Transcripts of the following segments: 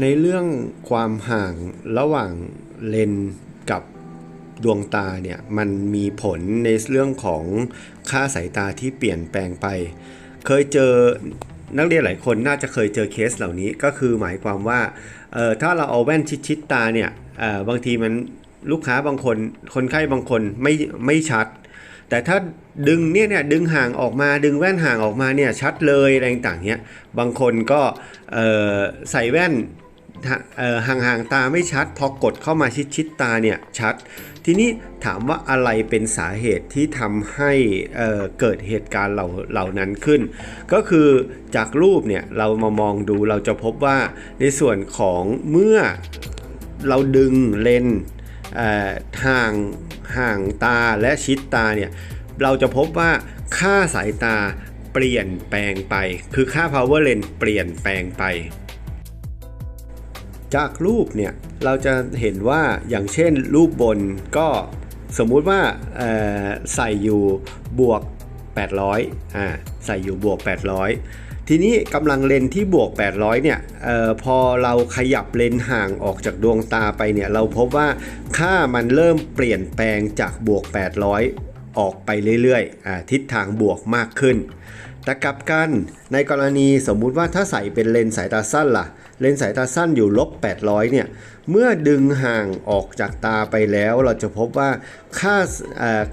ในเรื่องความห่างระหว่างเลนกับดวงตาเนี่ยมันมีผลในเรื่องของค่าสายตาที่เปลี่ยนแปลงไป เคยเจอนักเรียนหลายคนน่าจะเคยเจอเคสเหล่านี้ก็คือหมายความว่าเอ่อถ้าเราเอาแว่นชิดๆตาเนี่ยเอ่อบางทีมันลูกค้าบางคนคนไข้บางคนไม่ไม่ชัด แต่ถ้าดึงเนี่ยเนี่ยดึงห่างออกมาดึงแว่นห่างออกมาเนี่ยชัดเลยอะไรต่างเนี่ยบางคนก็ใส่แว่นห่างๆตาไม่ชัด พอกดเข้ามาชิดๆตาเนี่ยชัด ทีนี้ถามว่าอะไรเป็นสาเหตุที่ทำให้เเกิดเหตุการณ์เหล่าเหล่านั้นขึ้น ก็คือจากรูปเนี่ยเรามามองดูเราจะพบว่าในส่วนของเมื่อเราดึงเลนส์ ห่างห่างตาและชิดตาเนี่ยเราจะพบว่าค่าสายตาเปลี่ยนแปลงไป คือค่า power lens เปลี่ยนแปลงไป จากรูปเนี่ยเราจะเห็นว่าอย่างเช่นรูปบนก็สมมุติว่าใส่อยู่บวก 800อ่าใส่อยู่บวก 800 ทีนี้กำลังเลนที่บวก 800 เนี่ยออพอเราขยับเลนห่างออกจากดวงตาไปเนี่ยเราพบว่าค่ามันเริ่มเปลี่ยนแปลงจากบวก 800 ออกไปเรื่อยๆอทิศทางบวกมากขึ้น แต่กลับกันในกรณีสมมุติว่าถ้าใส่เป็นเลนส์สายตาสั้นล่ะ เลนส์สายตาสั้นอยู่ลบ800เนี่ยเมื่อดึงห่างออกจากตาไปแล้วเราจะพบว่าค่า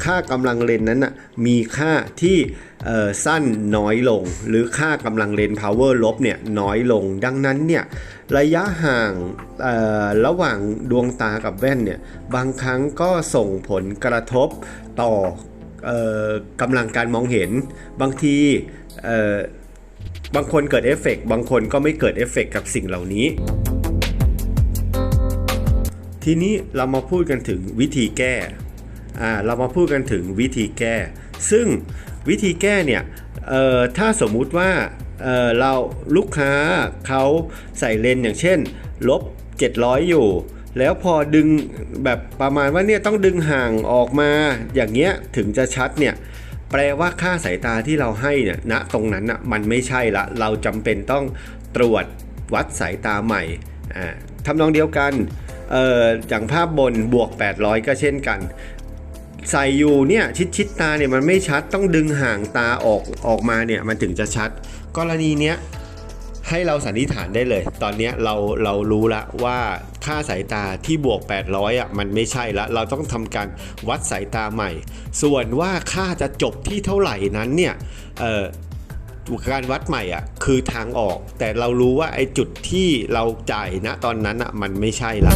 ค่ากำลังเลนส์นั้นนะมีค่าที่สั้นน้อยลง หรือค่ากำลังเลนส์ power ลบเนี่ยน้อยลง ดังนั้นเนี่ยระยะห่างระหว่างดวงตากับแว่นเนี่ยบางครั้งก็ส่งผลกระทบต่อ กำลังการมองเห็น บางทีบางคนเกิดเอฟเฟกต์บางคนก็ไม่เกิดเอฟเฟกต์กับสิ่งเหล่านี้ ทีนี้เรามาพูดกันถึงวิธีแก้อ่เรามาพูดกันถึงวิธีแก้ ซึ่งวิธีแก้เนี่ยถ้าสมมุติว่าเเราลูกค้าเขาใส่เลนอย่างเช่นลบ700 อยู่ แล้วพอดึงแบบประมาณว่าเนี่ยต้องดึงห่างออกมาอย่างเงี้ยถึงจะชัดเนี่ยแปลว่าค่าสายตาที่เราให้เนี่ยณตรงนั้นอะมันไม่ใช่ละ เราจำเป็นต้องตรวจวัดสายตาใหม่ทำนองเดียวกันอออย่างภาพบนบวก 800 ก็เช่นกัน ใส่อยู่เนี่ยชิดชิดตาเนี่ยมันไม่ชัดต้องดึงห่างตาออกออกมาเนี่ยมันถึงจะชัด กรณีเนี้ย ให้เราสันนิษฐานได้เลย ตอนนี้เราเรารู้ละว่าค่าสายตาที่บวก 800อะมันไม่ใช่ละเราต้องทำการวัดสายตาใหม่ ส่วนว่าค่าจะจบที่เท่าไหร่นั้นเนี่ยเอ่อการวัดใหม่อะคือทางออก แต่เรารู้ว่าไอ้จุดที่เราจ่ายณตอนนั้นอะมันไม่ใช่ละ